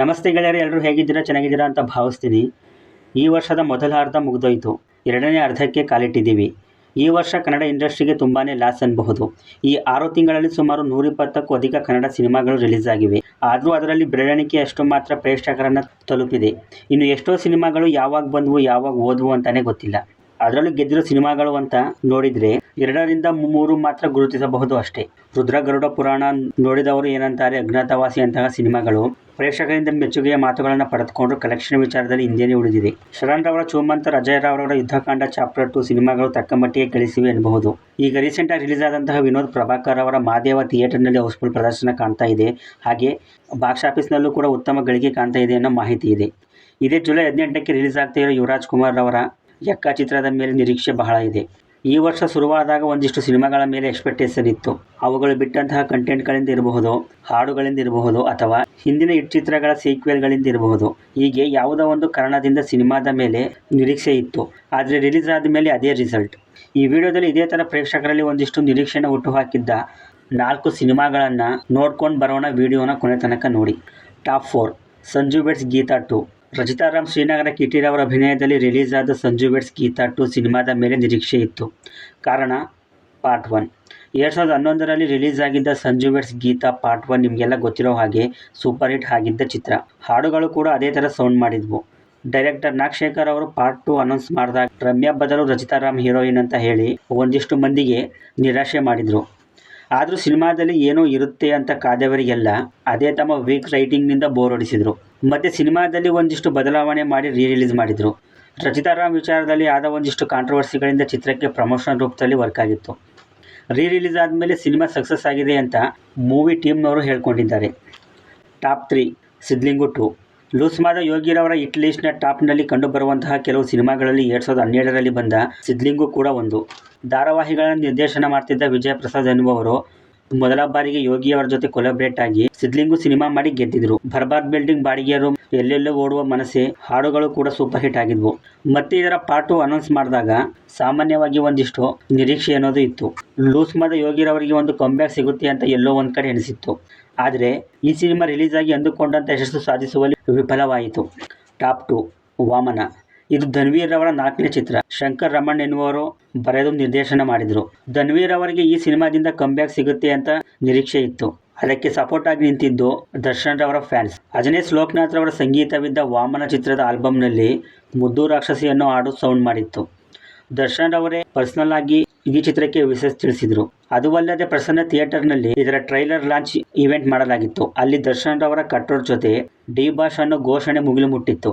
ನಮಸ್ತೆ ಗೆಳೆಯರು ಎಲ್ಲರೂ ಹೇಗಿದ್ದೀರಾ, ಚೆನ್ನಾಗಿದ್ದೀರಾ ಅಂತ ಭಾವಿಸ್ತೀನಿ. ಈ ವರ್ಷದ ಮೊದಲ ಅರ್ಧ ಮುಗಿದೋಯ್ತು. ಎರಡನೇ ಅರ್ಧಕ್ಕೆ ಕಾಲಿಟ್ಟಿದ್ದೀವಿ. ಈ ವರ್ಷ ಕನ್ನಡ ಇಂಡಸ್ಟ್ರಿಗೆ ತುಂಬಾ ಲಾಸ್ ಅನ್ನಬಹುದು ಈ ಆರು ತಿಂಗಳಲ್ಲಿ ಸುಮಾರು ನೂರಿಪ್ಪತ್ತಕ್ಕೂ ಅಧಿಕ ಕನ್ನಡ ಸಿನಿಮಾಗಳು ರಿಲೀಸ್ ಆಗಿವೆ. ಆದರೂ ಅದರಲ್ಲಿ ಬೆರಳಿಕೆ ಅಷ್ಟು ಮಾತ್ರ ಪ್ರೇಕ್ಷಕರನ್ನು ತಲುಪಿದೆ. ಇನ್ನು ಎಷ್ಟೋ ಸಿನಿಮಾಗಳು ಯಾವಾಗ ಬಂದವು, ಯಾವಾಗ ಓದ್ವು ಅಂತಲೇ ಗೊತ್ತಿಲ್ಲ. ಅದರಲ್ಲೂ ಗೆದ್ದಿರೋ ಸಿನಿಮಾಗಳು ಅಂತ ನೋಡಿದರೆ ಎರಡರಿಂದ ಮೂರು ಮಾತ್ರ ಗುರುತಿಸಬಹುದು ಅಷ್ಟೇ. ರುದ್ರ ಗರುಡ ಪುರಾಣ ನೋಡಿದವರು ಏನಂತಾರೆ, ಅಜ್ಞಾತವಾಸಿ ಅಂತಹ ಸಿನಿಮಾಗಳು ಪ್ರೇಕ್ಷಕರಿಂದ ಮೆಚ್ಚುಗೆಯ ಮಾತುಗಳನ್ನು ಪಡೆದುಕೊಂಡು ಕಲೆಕ್ಷನ್ ವಿಚಾರದಲ್ಲಿ ಹಿಂದೆಯೇ ಉಳಿದಿದೆ. ಶರಣ್ ರವರ ಚೋಮಂತ ಅಜಯ್ ರಾವ್ರವರ ಯುದ್ಧಕಾಂಡ ಚಾಪ್ಟರ್ ಟು ಸಿನಿಮಾಗಳು ತಕ್ಕಮಟ್ಟಿಗೆ ಗಳಿಸಿವೆ ಎನ್ನಬಹುದು. ಈಗ ರೀಸೆಂಟಾಗಿ ರಿಲೀಸ್ ಆದಂತಹ ವಿನೋದ್ ಪ್ರಭಾಕರ್ ಅವರ ಮಾದೇವ ಥಿಯೇಟರ್ನಲ್ಲಿ ಹೌಸ್ಫುಲ್ ಪ್ರದರ್ಶನ ಕಾಣ್ತಾ ಇದೆ. ಹಾಗೆ ಬಾಕ್ಸ್ ಆಫೀಸ್ನಲ್ಲೂ ಕೂಡ ಉತ್ತಮ ಗಳಿಕೆ ಕಾಣ್ತಾ ಇದೆ ಅನ್ನೋ ಮಾಹಿತಿ ಇದೆ. ಇದೇ ಜುಲೈ ಹದಿನೆಂಟಕ್ಕೆ ರಿಲೀಸ್ ಆಗ್ತಾ ಇರೋ ಯುವರಾಜ್ ಕುಮಾರ್ ಅವರ ಯಕ್ಕ ಚಿತ್ರದ ಮೇಲೆ ನಿರೀಕ್ಷೆ ಬಹಳ ಇದೆ. ಈ ವರ್ಷ ಶುರುವಾದಾಗ ಒಂದಿಷ್ಟು ಸಿನಿಮಾಗಳ ಮೇಲೆ ಎಕ್ಸ್ಪೆಕ್ಟೇಷನ್ ಇತ್ತು. ಅವುಗಳು ಬಿಟ್ಟಂತಹ ಕಂಟೆಂಟ್ಗಳಿಂದ ಇರಬಹುದು, ಹಾಡುಗಳಿಂದ ಇರಬಹುದು ಅಥವಾ ಹಿಂದಿನ ಹಿಟ್ ಚಿತ್ರಗಳ ಸೀಕ್ವೆಲ್ಗಳಿಂದ ಇರಬಹುದು. ಹೀಗೆ ಯಾವುದೋ ಒಂದು ಕಾರಣದಿಂದ ಸಿನಿಮಾದ ಮೇಲೆ ನಿರೀಕ್ಷೆ ಇತ್ತು. ಆದರೆ ರಿಲೀಸ್ ಆದ ಮೇಲೆ ಅದೇ ರಿಸಲ್ಟ್ ಈ ವಿಡಿಯೋದಲ್ಲಿ ಇದೇ ಥರ ಪ್ರೇಕ್ಷಕರಲ್ಲಿ ಒಂದಿಷ್ಟು ನಿರೀಕ್ಷೆನ ಹುಟ್ಟುಹಾಕಿದ್ದ ನಾಲ್ಕು ಸಿನಿಮಾಗಳನ್ನು ನೋಡ್ಕೊಂಡು ಬರೋಣ ವಿಡಿಯೋನ ಕೊನೆ ತನಕ ನೋಡಿ. Top four. Sanju weds Geetha two. Rachita Ram Srinagar ಕಿಟಿರವರ ಅಭಿನಯದಲ್ಲಿ ರಿಲೀಸ್ ಆದ ಸಂಜು ಬೆಟ್ಸ್ ಗೀತಾ ಟು ಸಿನಿಮಾದ ಮೇಲೆ ನಿರೀಕ್ಷೆ ಇತ್ತು. ಕಾರಣ, ಪಾರ್ಟ್ ಒನ್. ಎರಡು ಸಾವಿರದ ಹನ್ನೊಂದರಲ್ಲಿ ರಿಲೀಸ್ ಆಗಿದ್ದ Sanju weds Geetha part one ನಿಮಗೆಲ್ಲ ಗೊತ್ತಿರೋ ಹಾಗೆ ಸೂಪರ್ ಹಿಟ್ ಆಗಿದ್ದ ಚಿತ್ರ. ಹಾಡುಗಳು ಕೂಡ ಅದೇ ಥರ ಸೌಂಡ್ ಮಾಡಿದ್ವು. ಡೈರೆಕ್ಟರ್ ನಾಗಶೇಖರ್ ಅವರು ಪಾರ್ಟ್ ಟು ಅನೌನ್ಸ್ ಮಾಡಿದಾಗ ರಮ್ಯಾ ಬದಲು ರಚಿತಾರಾಮ್ ಹೀರೋಯಿನ್ ಅಂತ ಹೇಳಿ ಒಂದಿಷ್ಟು ಮಂದಿಗೆ ನಿರಾಶೆ ಮಾಡಿದರು. ಆದರೂ ಸಿನಿಮಾದಲ್ಲಿ ಏನೋ ಇರುತ್ತೆ ಅಂತ ಕಾದವರಿಗೆಲ್ಲ ಅದೇ ತಮ್ಮ ವೀಕ್ ರೈಟಿಂಗ್ನಿಂದ ಬೋರ್ ಹೊಡಿಸಿದರು. ಮತ್ತು ಸಿನಿಮಾದಲ್ಲಿ ಒಂದಿಷ್ಟು ಬದಲಾವಣೆ ಮಾಡಿ ರೀ ರಿಲೀಸ್ ಮಾಡಿದರು ರಚಿತಾರಾಮ್ ವಿಚಾರದಲ್ಲಿ ಆದ ಒಂದಿಷ್ಟು ಕಾಂಟ್ರವರ್ಸಿಗಳಿಂದ ಚಿತ್ರಕ್ಕೆ ಪ್ರಮೋಷನ್ ರೂಪದಲ್ಲಿ ವರ್ಕ್ ಆಗಿತ್ತು. ರೀ ರಿಲೀಸ್ ಆದಮೇಲೆ ಸಿನಿಮಾ ಸಕ್ಸಸ್ ಆಗಿದೆ ಅಂತ ಮೂವಿ ಟೀಮ್ನವರು ಹೇಳ್ಕೊಂಡಿದ್ದಾರೆ. Top three Sidlingu two Loosmada ಯೋಗಿರವರ ಹಿಟ್ ಲಿಸ್ಟ್ನ ಟಾಪ್ನಲ್ಲಿ ಕಂಡುಬರುವಂತಹ ಕೆಲವು ಸಿನಿಮಾಗಳಲ್ಲಿ ಎರಡು ಸಾವಿರದ ಹನ್ನೆರಡರಲ್ಲಿ ಬಂದ ಸಿದ್ಲಿಂಗು ಕೂಡ ಒಂದು. ಧಾರಾವಾಹಿಗಳನ್ನು ನಿರ್ದೇಶನ ಮಾಡ್ತಿದ್ದ ವಿಜಯ ಪ್ರಸಾದ್ ಎನ್ನುವವರು ಮೊದಲ ಬಾರಿಗೆ ಯೋಗಿ ಅವರ ಜೊತೆ ಕೊಲಾಬ್ರೇಟ್ ಆಗಿ ಸಿದ್ಲಿಂಗು ಸಿನಿಮಾ ಮಾಡಿ ಗೆದ್ದಿದ್ರು. ಬರ್ಬಾದ್ ಬಿಲ್ಡಿಂಗ್ ಬಾಡಿಗೆ ರೂಮ್ ಎಲ್ಲೆಲ್ಲೋ ಓಡುವ ಮನಸ್ಸೆ, ಹಾಡುಗಳು ಕೂಡ ಸೂಪರ್ ಹಿಟ್ ಆಗಿದ್ವು. ಮತ್ತೆ ಇದರ ಪಾರ್ಟ್ ಟು ಅನೌನ್ಸ್ ಮಾಡಿದಾಗ ಸಾಮಾನ್ಯವಾಗಿ ಒಂದಿಷ್ಟು ನಿರೀಕ್ಷೆ ಅನ್ನೋದು ಇತ್ತು. ಲೂಸ್ ಮಾದ ಯೋಗಿರವರಿಗೆ ಒಂದು ಕಂಬ್ಯಾಕ್ ಸಿಗುತ್ತೆ ಅಂತ ಎಲ್ಲೋ ಒಂದ್ ಕಡೆ ಎನಿಸಿತ್ತು ಆದರೆ ಈ ಸಿನಿಮಾ ರಿಲೀಸ್ ಆಗಿ ಅಂದುಕೊಂಡಂತ ಯಶಸ್ಸು ಸಾಧಿಸುವಲ್ಲಿ ವಿಫಲವಾಯಿತು. Top two Vamana. ಇದು ಧನ್ವೀರ್ ರವರ ನಾಲ್ಕನೇ ಚಿತ್ರ. ಶಂಕರ್ ರಮಣ್ ಎನ್ನುವರು ಬರೆದು ನಿರ್ದೇಶನ ಮಾಡಿದರು. ಧನ್ವೀರ್ ಅವರಿಗೆ ಈ ಸಿನಿಮಾದಿಂದ ಕಂಬ್ಯಾಕ್ ಸಿಗುತ್ತೆ ಅಂತ ನಿರೀಕ್ಷೆ ಇತ್ತು. ಅದಕ್ಕೆ ಸಪೋರ್ಟ್ ಆಗಿ ನಿಂತಿದ್ದು ದರ್ಶನ್ ರವರ ಫ್ಯಾನ್ಸ್ ಅಜನೇಶ್ ಲೋಕನಾಥ್ ರವರ ಸಂಗೀತವಿದ್ದ ವಾಮನ ಚಿತ್ರದ ಆಲ್ಬಮ್ನಲ್ಲಿ ಮುದ್ದು ರಾಕ್ಷಸಿಯನ್ನು ಹಾಡು ಸೌಂಡ್ ಮಾಡಿತ್ತು. ದರ್ಶನ್ ರವರೇ ಪರ್ಸನಲ್ ಆಗಿ ಈ ಚಿತ್ರಕ್ಕೆ ವಿಶೇಷ ತಿಳಿಸಿದರು. ಅದು ಅಲ್ಲದೆ ಪ್ರಸನ್ನ ಥಿಯೇಟರ್ನಲ್ಲಿ ಇದರ ಟ್ರೈಲರ್ ಲಾಂಚ್ ಇವೆಂಟ್ ಮಾಡಲಾಗಿತ್ತು. ಅಲ್ಲಿ ದರ್ಶನ್ ರವರ ಕಟ್ಟೋರ್ ಜೊತೆ ಡಿ ಬಾಷ್ ಅನ್ನೋ ಘೋಷಣೆ ಮುಗಿಲು ಮುಟ್ಟಿತ್ತು.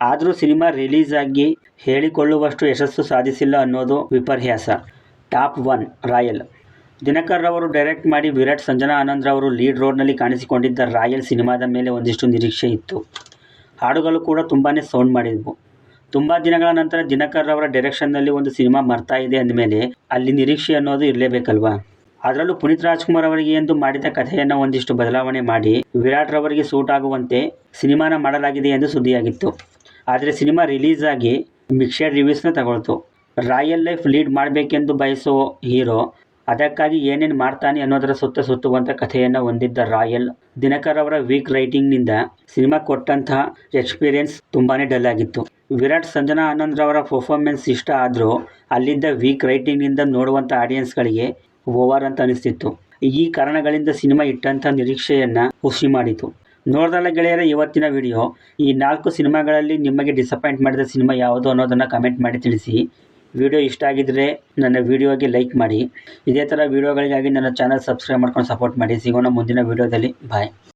ಆದರೂ ಸಿನಿಮಾ ರಿಲೀಸ್ ಆಗಿ ಹೇಳಿಕೊಳ್ಳುವಷ್ಟು ಯಶಸ್ಸು ಸಾಧಿಸಿಲ್ಲ ಅನ್ನೋದು ವಿಪರ್ಯಾಸ. Top one, royal. ದಿನಕರ್ ರವರು ಡೈರೆಕ್ಟ್ ಮಾಡಿ ವಿರಾಟ್, ಸಂಜನಾ ಆನಂದ್ ರವರು ಲೀಡ್ ರೋಡ್ನಲ್ಲಿ ಕಾಣಿಸಿಕೊಂಡಿದ್ದ ರಾಯಲ್ ಸಿನಿಮಾದ ಮೇಲೆ ಒಂದಿಷ್ಟು ನಿರೀಕ್ಷೆ ಇತ್ತು. ಹಾಡುಗಳು ಕೂಡ ತುಂಬಾ ಸೌಂಡ್ ಮಾಡಿದ್ವು. ತುಂಬ ದಿನಗಳ ನಂತರ ದಿನಕರ್ ರವರ ಡೈರೆಕ್ಷನ್ನಲ್ಲಿ ಒಂದು ಸಿನಿಮಾ ಬರ್ತಾ ಇದೆ ಅಂದಮೇಲೆ ಅಲ್ಲಿ ನಿರೀಕ್ಷೆ ಅನ್ನೋದು ಇರಲೇಬೇಕಲ್ವಾ? ಅದರಲ್ಲೂ ಪುನೀತ್ ರಾಜ್ಕುಮಾರ್ ಅವರಿಗೆ ಎಂದು ಮಾಡಿದ ಕಥೆಯನ್ನು ಒಂದಿಷ್ಟು ಬದಲಾವಣೆ ಮಾಡಿ ವಿರಾಟ್ ರವರಿಗೆ ಸೂಟ್ ಆಗುವಂತೆ ಸಿನಿಮಾನ ಮಾಡಲಾಗಿದೆ ಎಂದು ಸುದ್ದಿಯಾಗಿತ್ತು. ಆದರೆ ಸಿನಿಮಾ ರಿಲೀಸ್ ಆಗಿ ಮಿಕ್ಸೆಡ್ ರಿವ್ಯೂಸ್ನ ತಗೊಳ್ತು. ರಾಯಲ್ ಲೈಫ್ ಲೀಡ್ ಮಾಡಬೇಕೆಂದು ಬಯಸೋ ಹೀರೋ ಅದಕ್ಕಾಗಿ ಏನೇನು ಮಾಡ್ತಾನೆ ಅನ್ನೋದರ ಸುತ್ತ ಸುತ್ತುವಂಥ ಕಥೆಯನ್ನು ಹೊಂದಿದ್ದ ರಾಯಲ್, ದಿನಕರ್ ಅವರ ವೀಕ್ ರೈಟಿಂಗ್ನಿಂದ ಸಿನಿಮಾ ಕೊಟ್ಟಂತಹ ಎಕ್ಸ್ಪೀರಿಯನ್ಸ್ ತುಂಬಾ ಡಲ್ ಆಗಿತ್ತು. ವಿರಾಟ್ ಸಂಜನಾ ಆನಂದ್ರವರ ಪರ್ಫಾರ್ಮೆನ್ಸ್ ಇಷ್ಟ ಆದರೂ ಅಲ್ಲಿದ್ದ ವೀಕ್ ರೈಟಿಂಗ್ನಿಂದ ನೋಡುವಂಥ ಆಡಿಯನ್ಸ್ಗಳಿಗೆ ಓವರ್ ಅಂತ ಅನಿಸ್ತಿತ್ತು. ಈ ಕಾರಣಗಳಿಂದ ಸಿನಿಮಾ ಇಟ್ಟಂಥ ನಿರೀಕ್ಷೆಯನ್ನು ಹುಸಿ ಮಾಡಿತು. ನೋಡ್ದಲ್ಲ ಗೆಳೆಯರ, ಇವತ್ತಿನ ವಿಡಿಯೋ ಈ ನಾಲ್ಕು ಸಿನಿಮಾಗಳಲ್ಲಿ ನಿಮಗೆ ಡಿಸಪಾಯಿಂಟ್ ಮಾಡಿದ ಸಿನಿಮಾ ಯಾವುದು ಅನ್ನೋದನ್ನು ಕಮೆಂಟ್ ಮಾಡಿ ತಿಳಿಸಿ. ವಿಡಿಯೋ ಇಷ್ಟ ಆಗಿದ್ದರೆ ನನ್ನ ವಿಡಿಯೋಗೆ ಲೈಕ್ ಮಾಡಿ. ಇದೇ ಥರ ವಿಡಿಯೋಗಳಿಗಾಗಿ ನನ್ನ ಚಾನಲ್ ಸಬ್ಸ್ಕ್ರೈಬ್ ಮಾಡ್ಕೊಂಡು ಸಪೋರ್ಟ್ ಮಾಡಿ. ಸಿಗೋಣ ಮುಂದಿನ ವಿಡಿಯೋದಲ್ಲಿ ಬಾಯ್